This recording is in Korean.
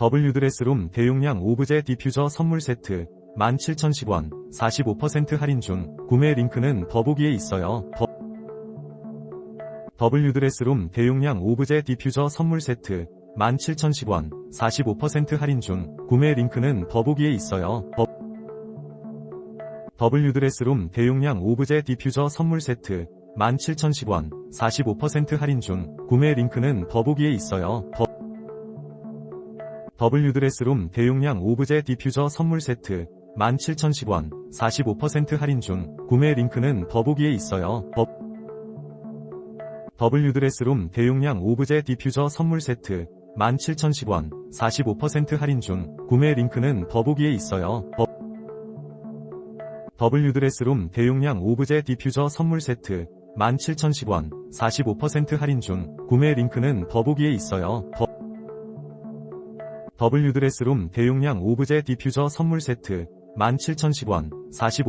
W드레스룸 대용량 오브제 디퓨저 선물 세트 17,010원 45% 할인 중 구매 링크는 더보기에 있어요. 더... W드레스룸 대용량 오브제 디퓨저 선물 세트 17,010원 45% 할인 중 구매 링크는 더보기에 있어요. 더... W드레스룸 대용량 오브제 디퓨저 선물 세트 17,010원 45% 할인 중 구매 링크는 더보기에 있어요. 더... W드레스룸 대용량 오브제 디퓨저 선물 세트 17,010원 45% 할인 중 구매 링크는 더보기에 있어요. 더... W드레스룸 대용량 오브제 디퓨저 선물 세트 17,010원 45% 할인 중 구매 링크는 더보기에 있어요. 더... W드레스룸 대용량 오브제 디퓨저 선물 세트 17,010원 45% 할인 중 구매 링크는 더보기에 있어요. 더... W드레스룸 대용량 오브제 디퓨저 선물 세트 17,010원 45